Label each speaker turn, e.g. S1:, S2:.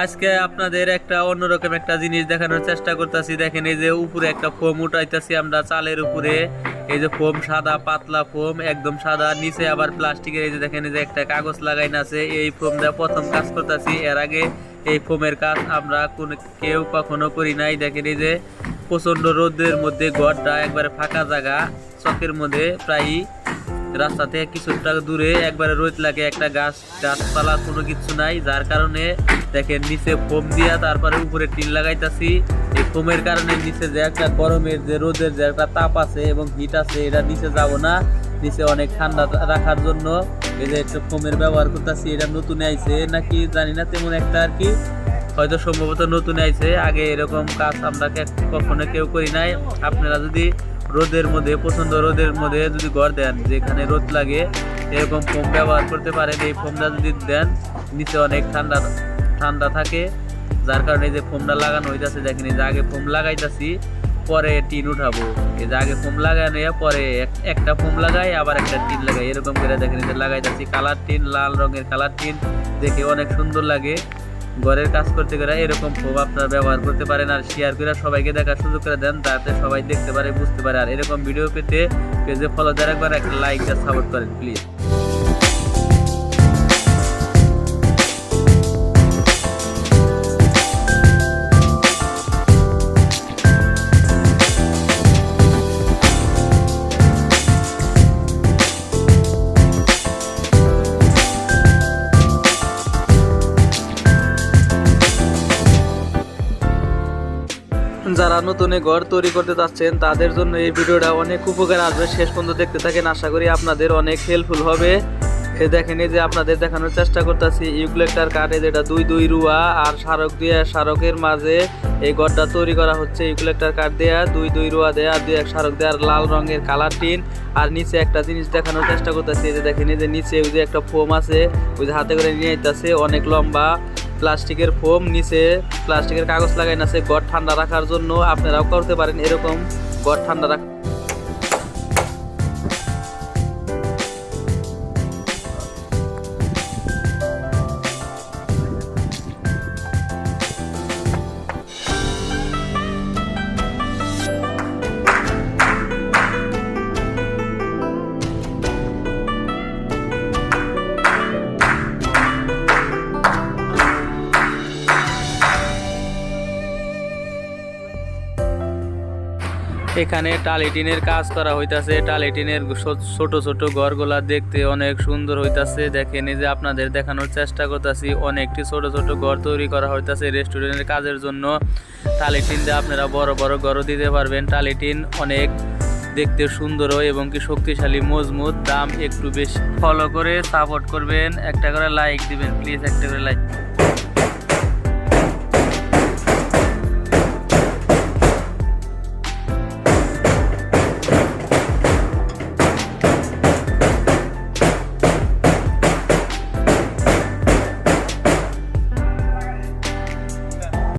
S1: আজকে আপনাদের একটা অন্যরকম একটা জিনিস দেখানোর চেষ্টা করতেছি। দেখেন এই যে উপরে একটা ফোম উঠাইতেছি আমরা চালের উপরে। এই যে ফোম সাদা, পাতলা ফোম, একদম সাদা। নিচে আবার প্লাস্টিকের এই যে দেখেন, এই যে একটা কাগজ লাগাইন আছে। এই ফোম দিয়ে প্রথম কাজ করতেছি। এর আগে এই ফোমের কাজ আমরা কোনো, কেউ কখনো করি নাই। দেখেন এই যে প্রচণ্ড রোদের মধ্যে ঘরটা একবারে ফাঁকা জায়গা। চকের মধ্যে প্রায়ই রাস্তা থেকে কিছুটা দূরে একবারে রোদ লাগে, একটা গাছ, গাছপালা কোনো কিছু নাই, যার কারণে দেখেন নিচে ফোম দিয়া তারপরে উপরে টিন লাগাইতাছি। এই ফোমের কারণে নিচে যে একটা গরমের যে রোদের যে একটা তাপ আছে এবং হিট আছে, এটা নিচে যাব না। নিচে অনেক ঠান্ডা রাখার জন্য এই যে একটা ফোমের ব্যবহার করতেছি, এটা নতুন আইছে নাকি জানি না, তেমন একটা আর কি। হয়তো সম্ভবত নতুন আইছে, আগে এরকম কাজ আমরা কখনো কেউ করি নাই। আপনারা যদি রোদের মধ্যে প্রচণ্ড রোদের মধ্যে যদি ঘর দেন, যেখানে রোদ লাগে, এরকম ফোম ব্যবহার করতে পারেন। এই ফোমটা যদি দেন, নিচে অনেক ঠান্ডা ঠান্ডা থাকে, যার কারণে যে ফোমটা লাগানো হইতাছে, দেখেন এই যে আগে ফোম লাগাইতাছি, পরে টিন উঠাবো। এই যে আগে ফোম লাগানো পরে এক- একটা ফোম লাগাই, আবার একটা টিন লাগাই। এরকম করে দেখেন যে লাগাইতাছি, কালার টিন, লাল রঙের কালার টিন, দেখে অনেক সুন্দর লাগে। ঘরের কাজ করতে গেলে এরকম ফোম আপনারা ব্যবহার করতে পারেন আর শেয়ার করে সবাইকে দেখার সুযোগ করে দেন, যাতে সবাই দেখতে পারে, বুঝতে পারে। আর এরকম ভিডিও পেতে পেজে ফলো রাখবেন একটা লাইক দিয়ে সাপোর্ট করেন প্লিজ যারা নতুন ঘর তৈরি করতে চাচ্ছেন, তাদের জন্য এই ভিডিওটা অনেক উপকার আসবে। শেষ পর্যন্ত দেখতে থাকেন, আশা করি আপনাদের অনেক হেল্পফুল হবে। এ দেখেন, এই যে আপনাদের দেখানোর চেষ্টা করতেছি ইউক্লেক্টার কাঠে যেটা দুই দুই রুয়া আর স্মারক দিয়ে স্মারকের মাঝে এই ঘরটা তৈরি করা হচ্ছে। ইউক্লেক্টার কাঠ দেয়া, দুই দুই রুয়া দেয়া, আর দুই এক স্মারক দেয়া, আর লাল রঙের কালার টিন। আর নিচে একটা জিনিস দেখানোর চেষ্টা করতেছি, এই যে দেখেন, এই যে নিচে ওই যে একটা ফোম আছে, ওই যে হাতে করে নিয়ে আইতাছে, অনেক লম্বা। প্লাস্টিকের ফোম নিচে, প্লাস্টিকের কাগজ লাগাই আছে গড় ঠান্ডা রাখার জন্য আপনারাও করতে পারেন এরকম গড় ঠান্ডা রাখ এখানে টালিটিনের কাজ করা হইতাছে। টালিটিনের ছোট ছোট ঘরগুলা দেখতে অনেক সুন্দর হইতাছে। দেখেন যে আপনাদের দেখানোর চেষ্টা করতেছি, অনেকটি ছোট ছোট ঘর তৈরি করা হইতাছে রেস্টুরেন্টের কাজের জন্য। টালিটিন দিয়ে আপনারা বড় বড় ঘরও দিতে পারবেন। টালিটিন অনেক দেখতে সুন্দর এবং কি শক্তিশালী, মজবুত। দাম একটু বেশি। ফলো করে সাপোর্ট করবেন, একটা করে লাইক দিবেন, প্লিজ একটা করে লাইক।